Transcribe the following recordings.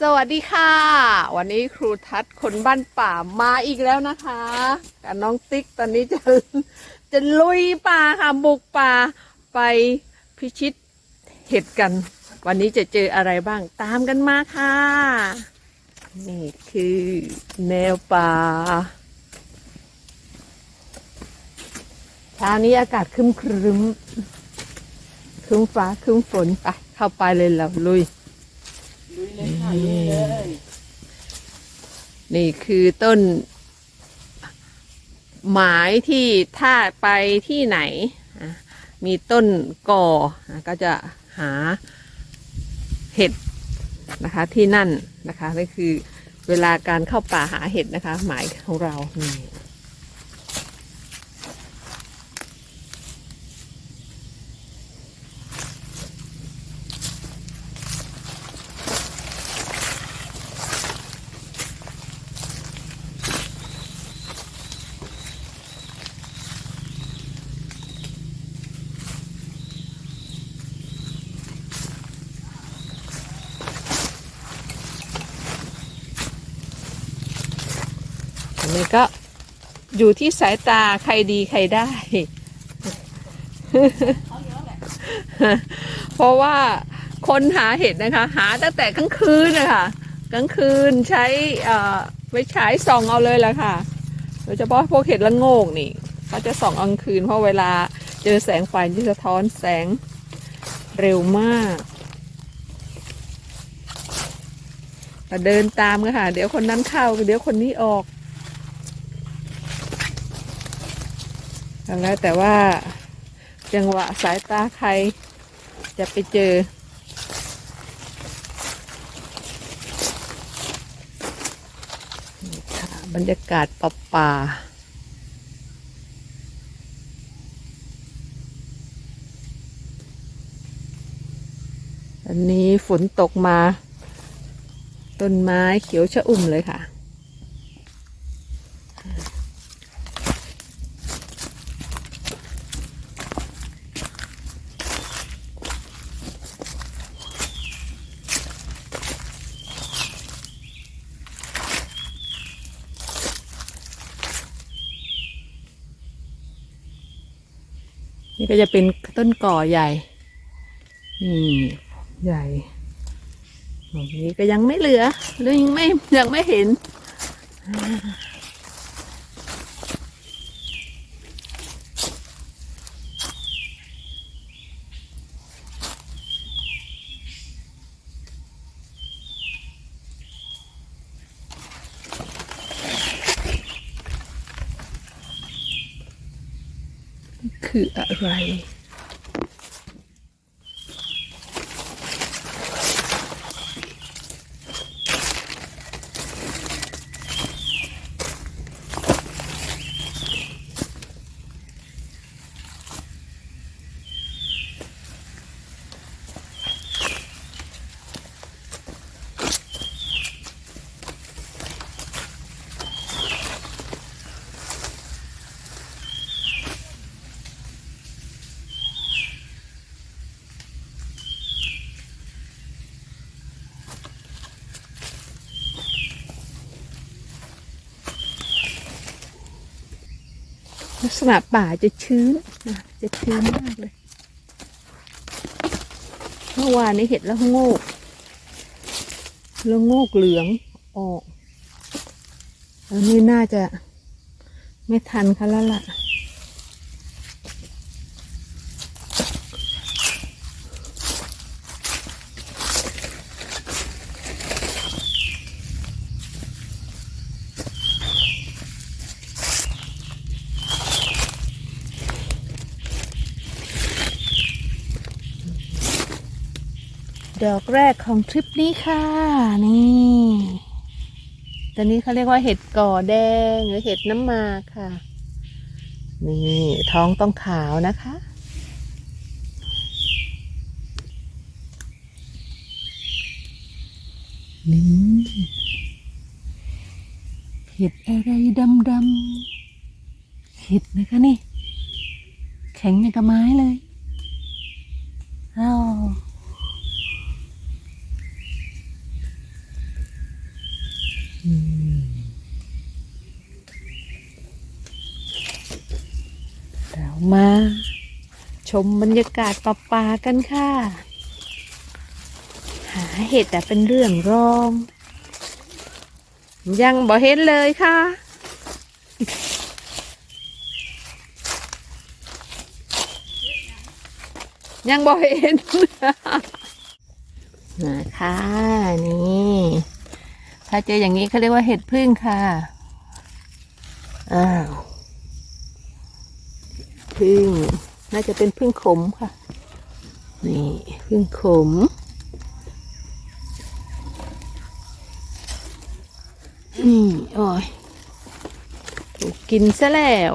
สวัสดีค่ะ วันนี้ครูทัศน์คนบ้านป่ามาอีกแล้วนะคะกับน้องติ๊กตอนนี้จะจะลุยป่าค่ะบุกป่าไปพิชิตเห็ดกัน วันนี้จะเจออะไรบ้างตามกันมาค่ะ นี่คือแนวป่าเช้านี้อากาศครึ้มครึ้มครึ้มฟ้าครึ้มฝนไปเข้าไปเลยแล้วลุย ลุยเลยค่ะลุยเลยนี่คือต้น หมายที่ถ้าไปที่ไหน มีต้นก่อก็จะหาเห็ดนะคะที่นั่นนะคะนี่คือเวลาการเข้าป่าหาเห็ดนะคะ หมายของเรานี่ ก็อยู่ที่สายตาใครดีใครได้ เพราะว่าคนหาเห็ดนะคะ หาตั้งแต่กลางคืนนะคะกลางคืนใช้เอ่อไฟฉายส่องเอาเลยแหละค่ะ โดยเฉพาะพวกเห็ดละโงกนี่เขาจะส่องกลางคืนเพราะเวลาเจอแสงไฟที่สะท้อนแสงเร็วมากเดินตามกันค่ะ เดี๋ยวคนนั้นเข้า เดี๋ยวคนนี้ออก แล้วแต่ว่าจังหวะสายตาใครจะไปเจอ บรรยากาศป่าป่าอันนี้ฝนตกมา ต้นไม้เขียวชะอุ่มเลยค่ะ นี่ก็จะเป็นต้นก่อใหญ่ นี่ใหญ่ตรงนี้ก็ยังไม่เหลือหรือยังไม่ยังไม่เห็น คืออะไร ลักษณะป่าจะชื้นนะจะชื้นมากเลย เมื่อวานนี้เห็ดแล้วโงกแล้วโงกเหลืองออกแล้วนี่น่าจะไม่ทันเขาแล้วล่ะ ดอกแรกของทริปนี้ค่ะ นี่ตัวนี้เขาเรียกว่าเห็ดก่อแดงหรือเห็ดน้ำมาค่ะ นี่ท้องต้องขาวนะคะ นี่ เห็ดอะไรดำดำๆเห็ดนะคะนี่ แข็งอย่างกับไม้เลยอ้าว อืม เรามาชมบรรยากาศป่าๆกันค่ะ หาเห็ดแต่เป็นเรื่องรอง ยังบ่เห็นเลยค่ะยังบ่เห็นนะคะนี่ ถ้าเจออย่างนี้เขาเรียกว่าเห็ดพึ่งค่ะ อ้าว พึ่ง น่าจะเป็นพึ่งขมค่ะ นี่พึ่งขม นี่ โอ้ย กินซะแล้ว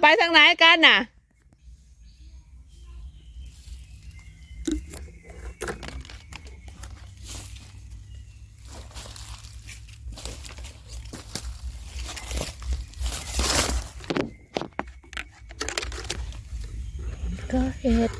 ไปทางไหนกันน่ะ ก็เห็ด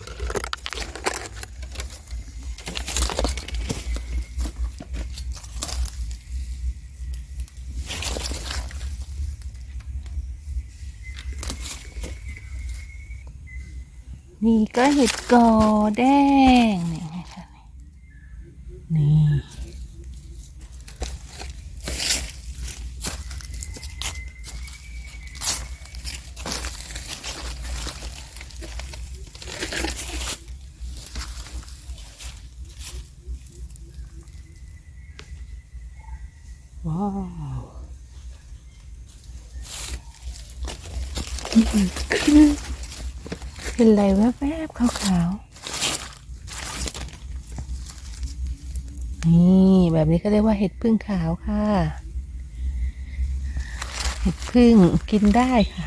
นี่ ก็เห็ดกอแดงนี่ไงคะนี่ว้าว เป็นอะไรแวบๆขาวๆ นี่แบบนี้ก็เรียกว่าเห็ดพึ่งขาวค่ะ เห็ดพึ่งกินได้ค่ะ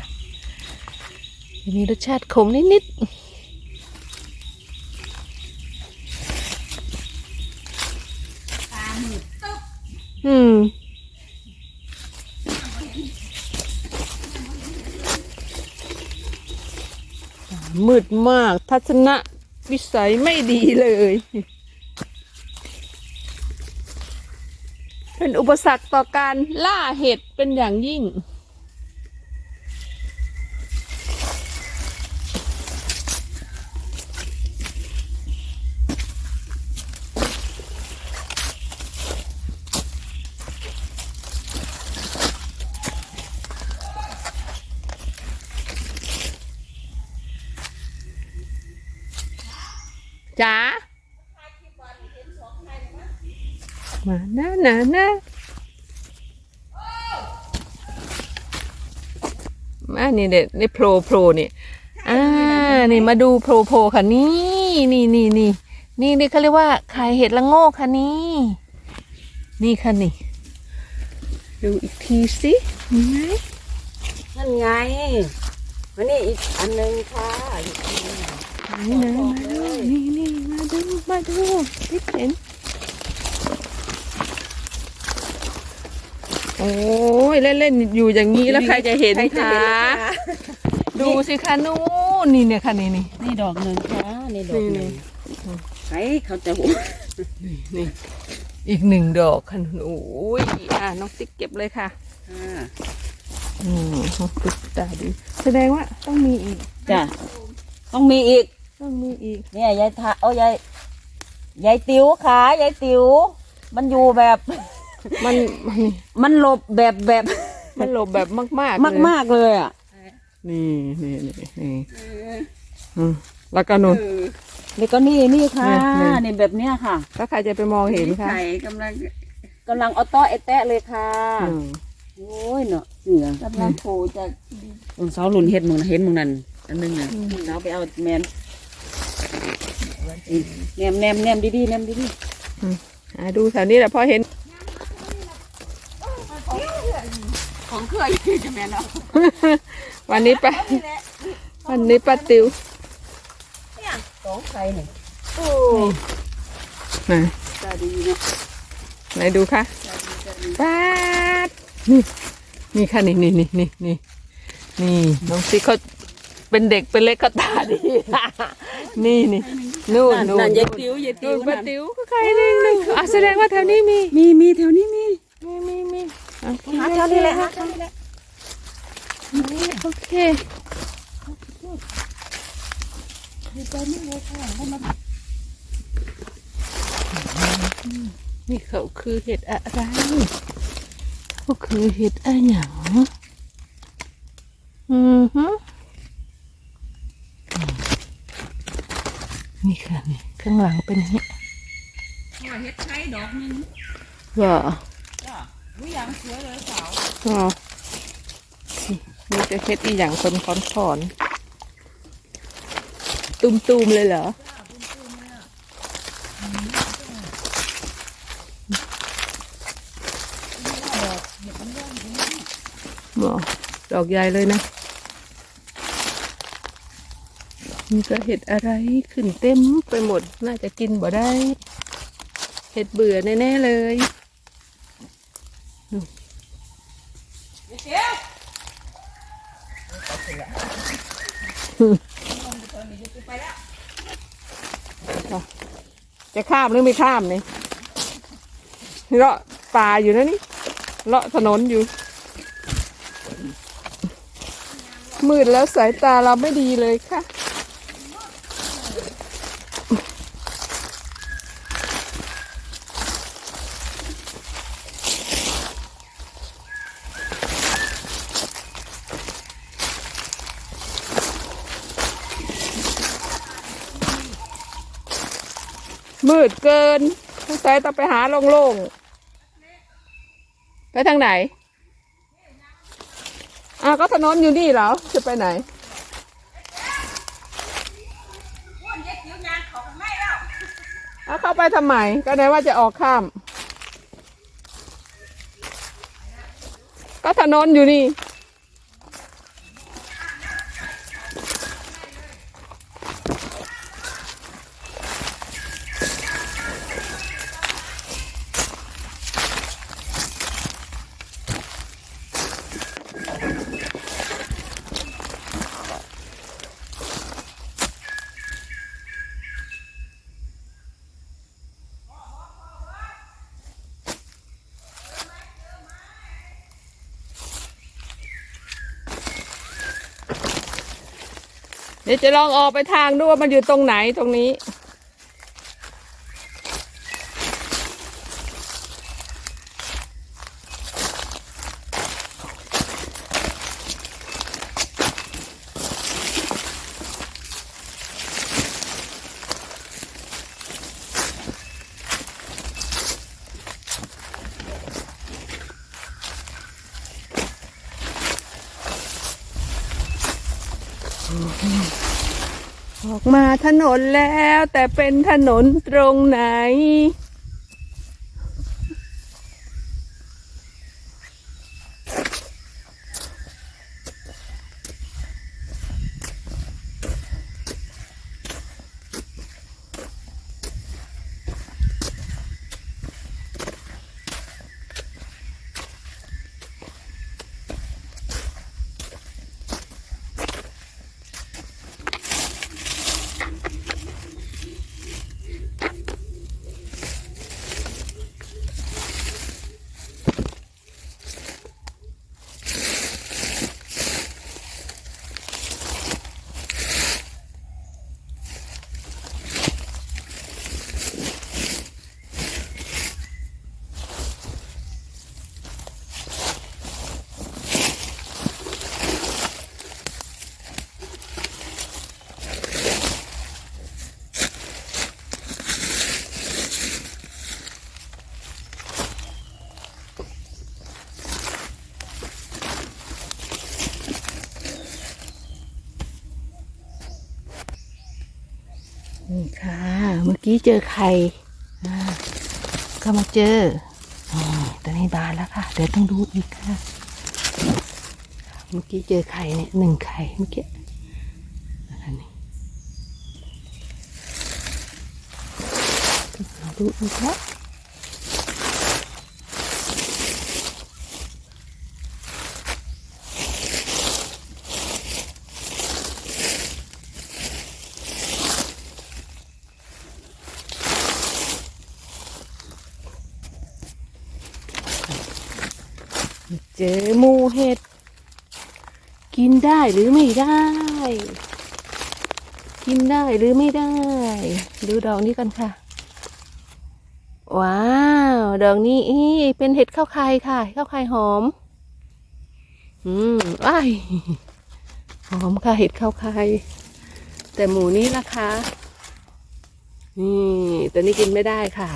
จะมีรสชาติขมนิดๆอืม มืดมาก ทัศนวิสัยไม่ดีเลย เป็นอุปสรรคต่อการล่าเห็ดเป็นอย่างยิ่ง จ๋า มา หน้าหนาหน้ามานี่เด็ดนี่โผล่โผล่นี่อ่านี่มาดูโผล่โผล่ค่ะนี่นี่นี่นี่นี่นี่เขาเรียกว่าไข่เห็ดละโงกค่ะนี่ นี่ค่ะนี่ ดูอีกทีสิมีไหมนั่นไงมานี่อีกอันหนึ่งค่ะอีกอันหนึ่งนี่นะมาดูนี่นี่มาดูมาดูที่เห็น โอ้ยเล่นๆอยู่อย่างนี้แล้วใครจะเห็นใครจะคะเห็นล่ะคะดูสิคะนู่นนี่เนี่ยค่ะนี่นี่นี่ดอกหนึ่งค่ะนี่ดอกหนึ่งนี่ใครเขาจะหัวนี่อีกหนึ่งดอกค่ะโอ้ยอะน้องติ๊กเก็บเลยค่ะค่ะอืมน้องติ๊กตาดีแสดงว่าต้องมีอีกจ้ะต้องมีอีก ต้องมีอีก เนี่ยยายทาโอ้ยายยายติ๋วขายายติ๋วมันอยู่แบบ มันมันมันหลบแบบแบบมันหลบแบบมากๆมากเลยมากๆเลยอะนี่นี่นี่นี่อืมแล้วก็นู่นนี่ก็นี่นี่ค่ะเนี่ยเนี่ยนี่แบบเนี้ยค่ะแล้วใครจะไปมองเห็นคะไข่กำลังกำลังเอาต้อไอแตะเลยค่ะอืมโอ้ยเนาะเหนือกำลังโผล่จากตรงเสาหลุนเห็ดมึงนะเห็นมึงนั่นอันหนึงน่ะเราไปเอาแมนแนมแนมแนมดีๆแนมดีอะดูแถวนี้แหละพอเห็น ของเครื่องจะแมนเนาะวันนี้ป้าวันนี้ป้าติวสองไข่เนี่ยโอ้ไหนตาดีเนาะไหนดูค่ะตาดีตาดีป้าดนี่นี่ค่ะนี่นี่นี่นี่นี่นี่น้องซิเขาเป็นเด็กเป็นเล็กก็ตาดี นี่นี่นู่นนู่นนั่นนู่ยายนติ๋วยายติ๋นู่วนป้าติ๋วก็ใครหนึ่งหนึ่งอะแสดงว่าแถวนี้มี มีมีแถวนี้มีมีมีมีอะ หาแถวนี้แหละหาแถวนี้แหละโอเคนี่เขาคือเห็ดอะไรเขาคือเห็ดอะไรหยังอือฮึนี่ค่ะนี่ข้างหลังเป็นอย่างนี้เฮ็ดไข่ดอกนึงว่าจ้ะอุ้ยยังสวยเลยสาวอ๋อนี่จะเฮ็ดอีหยังคนคอนคอนตุมตุมๆเลยเหรอบอกดอกใหญ่เลยนะนี่ก็เห็ดอะไรขึ้นเต็มไปหมด น่าจะกินบ่ได้ เห็ดเบื่อแน่ ๆ เลย จะข้ามหรือไม่ข้ามนี่เลาะป่าอยู่นะนี่เลาะถนนอยู่ มืดแล้วสายตาเราไม่ดีเลยค่ะ มืดเกิน สัยต้องไปหาโล่งๆ ไปทางไหนอ้าวก็ถนนอยู่นี่เหรอ จะไปไหนเอาเข้าไปทำไม ก็ไหนว่าจะออกข้าม ก็ถนนอยู่นี่ ดี๋ยวจะลองออกไปทางดูว่ามันอยู่ตรงไหนตรงนี้ มาถนนแล้วแต่เป็นถนนตรงไหน นี่ค่ะ เมื่อกี้เจอไข่ก็มาเจออตอนนี้บานแล้วค่ะ เดี๋ยวต้องดูอีกค่ะ เมื่อกี้เจอไข่เนี่ยหนึ่งไข่เมื่อกี้นี่ดูอีกแล้ว เจอหมูเห็ด กินได้หรือไม่ได้ กินได้หรือไม่ได้ ดูดอกนี้กันค่ะ ว้าว ดอกนี้เป็นเห็ดข้าวไข่ค่ะ ข้าวไข่หอม อืมว้ายหอมค่ะเห็ดข้าวไข่แต่หมูนี้ล่ะคะ นี่ตัวนี้กินไม่ได้ค่ะ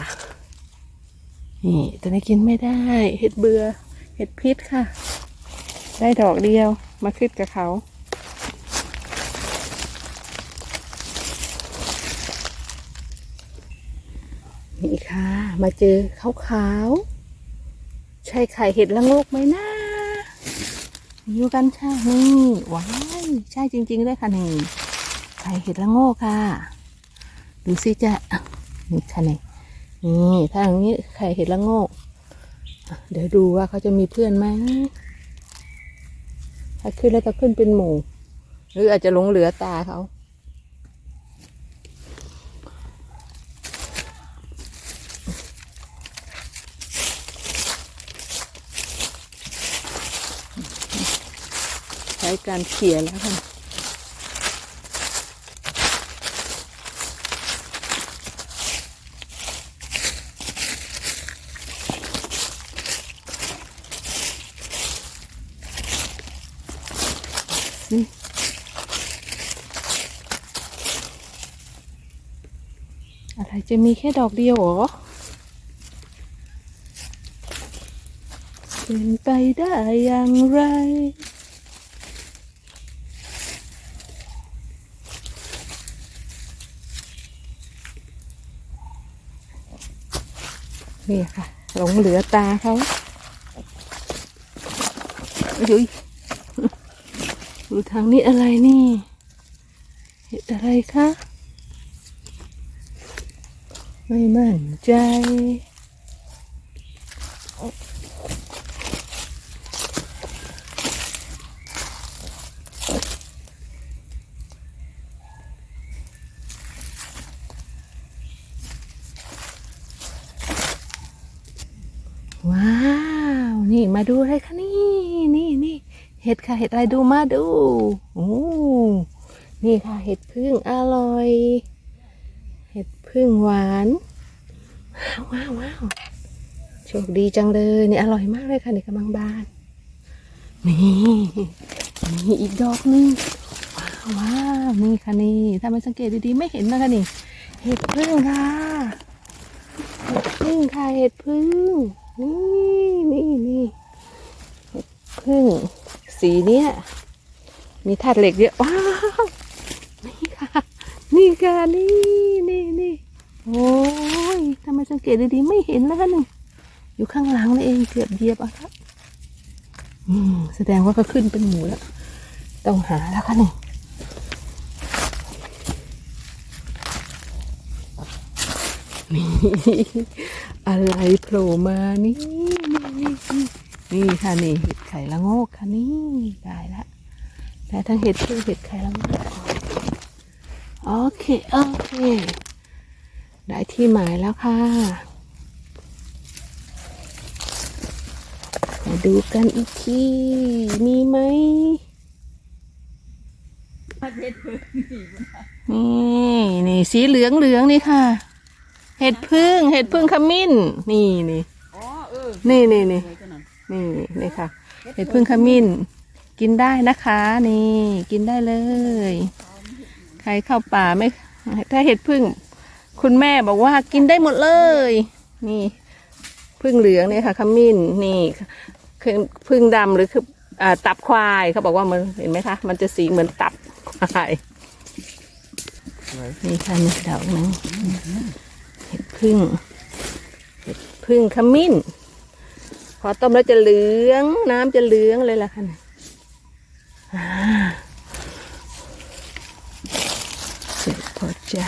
นี่ตัวนี้กินไม่ได้ เห็ดเบื่อ เห็ดพิษค่ะ ได้ดอกเดียวมาขึ้นกับเขา นี่ค่ะ มาเจอขาวขาวๆใช่ไข่เห็ดละโงกไหมนะอยู่กันค่ะนี่ว้ายใช่จริงๆด้วยค่ะนี่ไข่เห็ดละโงกค่ะ ดูสิจะนี่ค่ะนี่นี่ถ้าอย่างนี้ไข่เห็ดละโงกอ่ เดี๋ยวดูว่าเขาจะมีเพื่อนไหมถ้าขึ้นแล้วจะขึ้นเป็นหมู่ หรืออาจจะหลงเหลือตาเขาใช้การเขี่ยแล้วค่ะ อะไรจะมีแค่ดอกเดียวเหรอ เป็นไปได้อย่างไรนี่ค่ะ หลงเหลือตาเขาอุ้ย ดูทางนี้อะไรนี่ เห็ดอะไรคะ ไม่มั่นใจว้าว นี่มาดูอะไรคะนี่นี่นี่ เห็ดค่ะเห็ดอะไรดูมาดูโอ้นี่ค่ะเห็ดพึ่งอร่อย เห็ดพึ่งหวานว้าวว้าวโชคดีจังเลยนี่อร่อยมากเลยค่ะในกำลังบานนี่นี่อีกดอกนึงว้าวว้าวนี่ค่ะนี่ถ้าไม่สังเกตดีๆไม่เห็นนะคะนี่เห็ดพึ่งค่ะเห็ดพึ่งค่ะเห็ดพึ่งนี่นี่นี่เห็ดพึ่ง สีเนี้ยมีธาตุเหล็กเยอะว้าวนี่ค่ะ นี่ค่ะนี่นี่นี่โอ้ยทำไมสังเกตดีๆไม่เห็นแล้วคะหนึ่งอยู่ข้างหลังนี่เองเกือบเหยียบเอาละอืมแสดงว่าก็ขึ้นเป็นหมูแล้ว ต้องหาแล้วค่ะหนึ่งนี่อะไรโผล่มานี่ นี่นี่ค่ะนี่เห็ดไข่ละโงกค่ะนี่ได้ละได้ทั้งเห็ดพึ่งเห็ดไข่ละโงกโอเคโอเค ได้ที่หมายแล้วค่ะมาดูกันอีกทีมีไหมนี่นี่สีเหลืองเหลืองๆนี่ค่ะ เห็ดพึ่งเห็ดพึ่งขมิ้น นี่นี่อ๋อเออนี่นี่ นี่สวยจังนั้นนี่นี่ค่ะ เห็ดพึ่งขมิ้น กินได้นะคะ นี่กินได้เลย ใครเข้าป่าไม่ถ้าเห็ดพึ่ง คุณแม่บอกว่ากินได้หมดเลย นี่พึ่งเหลืองเนี่ยค่ะขมิ้นนี่คือพึ่งดำหรือคืออ่าตับควายเขาบอกว่ามันเห็นไหมคะ มันจะสีเหมือนตับควายนี่ค่ะนี่ดอกหนึงเห็ดพึ่งเห็ดพึ่งขมิ้น พอต้มแล้วจะเหลือง น้ำจะเหลืองเลยล่ะค่ะอ่าเสร็จพอจ้ะ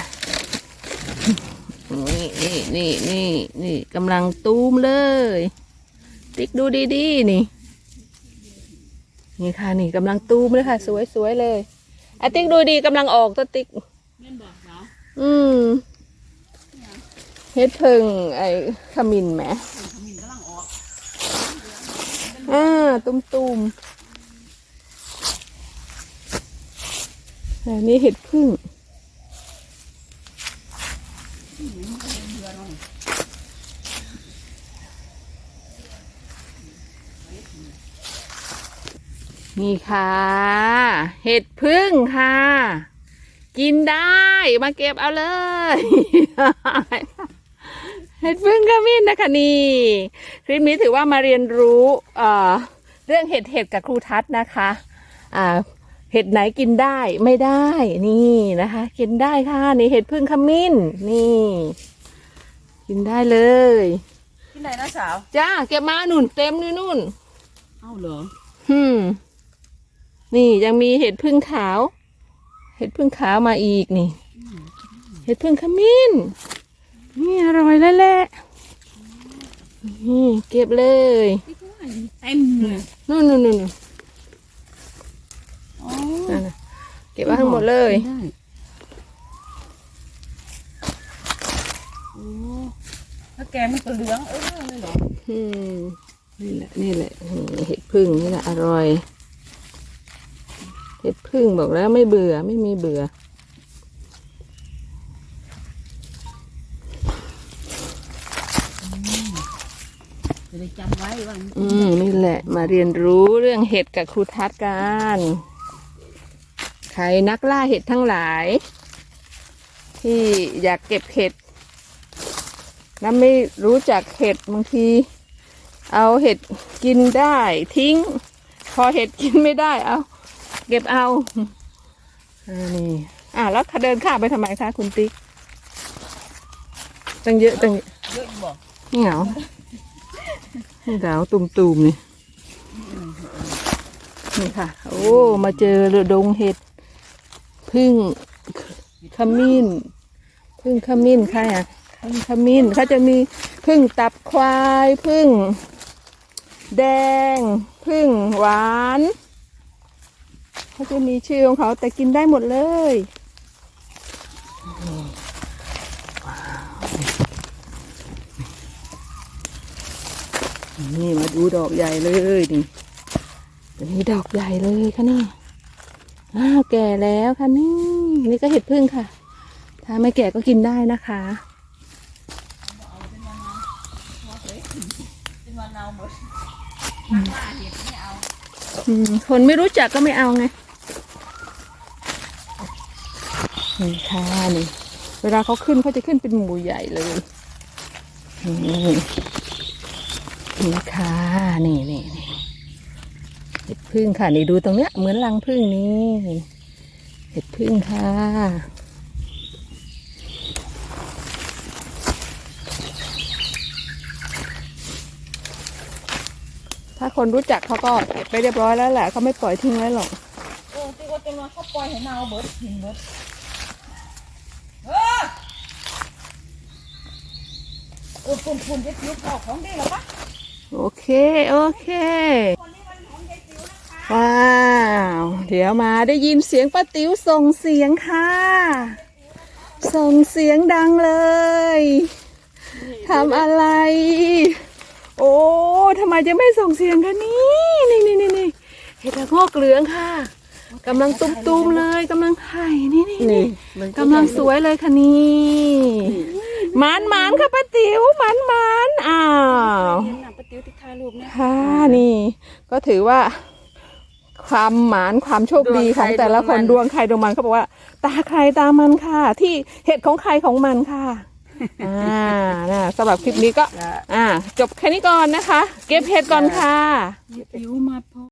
นี่นี่นี่นี่นี่กำลังตูมเลย ติ๊กดูดีๆนี่ นี่ค่ะนี่กำลังตูมเลยค่ะ สวยๆเลยอะติ๊กดูดีกำลังออกตัวติ๊กแม่นบอกสาวอืมเฮ็ดเพิงไอ้ขมิ้นแหม ขมิ้นกำลังออก อ่าตุ้มตุมอันนี้เห็ดพึ่งนี่ค่ะ เห็ดพึ่งค่ะ กินได้มาเก็บเอาเลย นนะคะนี่คลิปนี้ถือว่ามาเรียนรู้เอ่อเรื่องเห็ดเห็ดกับครูทัศน์นะคะอ่าเห็ดไหนกินได้ไม่ได้นี่นะคะ กินได้ค่ะนี่เห็ดพึ่งขมิ้นนี่ กินได้เลยที่ไหนนะสาวจ้าเก็บมาหนุนเต็มนี่นู่นเอ้าเหรอฮึมนี่ยังมีเห็ดพึ่งขาว เห็ดพึ่งขาวมาอีกนี่ เห็ดพึ่งขมิ้น นี่อร่อยแล้วแหละ นี่เก็บเลยเต็มเลยนู่นนู่นนู่นอ๋อนั่นน่ะเก็บไว้ทั้งหมดเลยได้โอ้ถ้าแกงมันก็เหลืองเออเลยเหรออืมนี่แหละนี่แหละอืมเห็ดพึ่งนี่แหละอร่อย เห็ดพึ่งบอกแล้วไม่เบื่อไม่มีเบื่อ จะได้จำไว้ว่าอืมนี่แหละ มาเรียนรู้เรื่องเห็ดกับครูทัศน์กันใครนักล่าเห็ดทั้งหลาย ที่อยากเก็บเห็ดแล้วไม่รู้จักเห็ดบางที เอาเห็ดกินได้ทิ้ง พอเห็ดกินไม่ได้เอา เก็บเอาอ่านี่อะแล้วเดินข้ามไปทำไมคะคุณติ๊กตั้งเยอะตั้งเยอะอยู่บอกเหงาให้ ดาวตุ่มๆนี่นี่ค่ะ โอ้ มาเจอดงเห็ดพึ่งขมิ้นพึ่งขมิ้นค่ะพึ่งขมิ้นเขาจะมีพึ่งตับควายพึ่ง แดงพึ่งหวานเขาจะมีชื่อของเขาแต่กินได้หมดเลย นี่มาดูดอกใหญ่เลยนี่ตัวนี้ดอกใหญ่เลยค่ะนี่อ้าวแก่แล้วค่ะนี่ นี่ก็เห็ดพึ่งค่ะ ถ้าไม่แก่ก็กินได้นะคะคนไม่รู้จักก็ไม่เอาไงนี่ค่ะนี่ เวลาเขาขึ้นเขาจะขึ้นเป็นหมูใหญ่เลยนี่ นี่ค่ะนี่นี่นี่เห็ดพึ่งค่ะ นี่ดูตรงเนี้ยเหมือนรังพึ่งนี่เห็ดพึ่งค่ะ ถ้าคนรู้จักเขาก็เก็บไปเรียบร้อยแล้วแหละเขาไม่ปล่อยทิ้งไว้หรอกโอ้ที่ว่าจะมาเขาปล่อยให้เนาเบิดทิ้งเบิดเออโอ้ปุ่นปุ่นจะทิ้งออกของดีหรอปะ โอเค โอเค ว้าว เดี๋ยวมาได้ยินเสียงป้าติ๋วส่งเสียงค่ะ ส่งเสียงดังเลยทำอะไร โอ้ทำไมจะไม่ส่งเสียงคะนี่นี่นี่นี่นี่เห็ดละโงอกเหลืองค่ะ กำลังตุ้มๆเลยกำลังไข่นี่นี่นี่กำลังสวยเลยค่ะนี่หมานหมานค่ะป้าติ๋วหมานหมานอ้าวเห็นหนังปะติ้วติ๊กทายรูปเนี่ยค่ะนี่ ก็ถือว่า ความหมานความโชคดีดวงขใครองแต่ละคนดดวงมันวงใครดวงมันเขาบอกว่า ตาใครตามันค่ะ ที่เห็ดของใครของมันค่ะอ่านะสำหรับคลิปนี้ก็ อ่า จบแค่นี้ก่อนนะคะ เก็บเห็ดก่อนค่ะปะติ้วมาพอ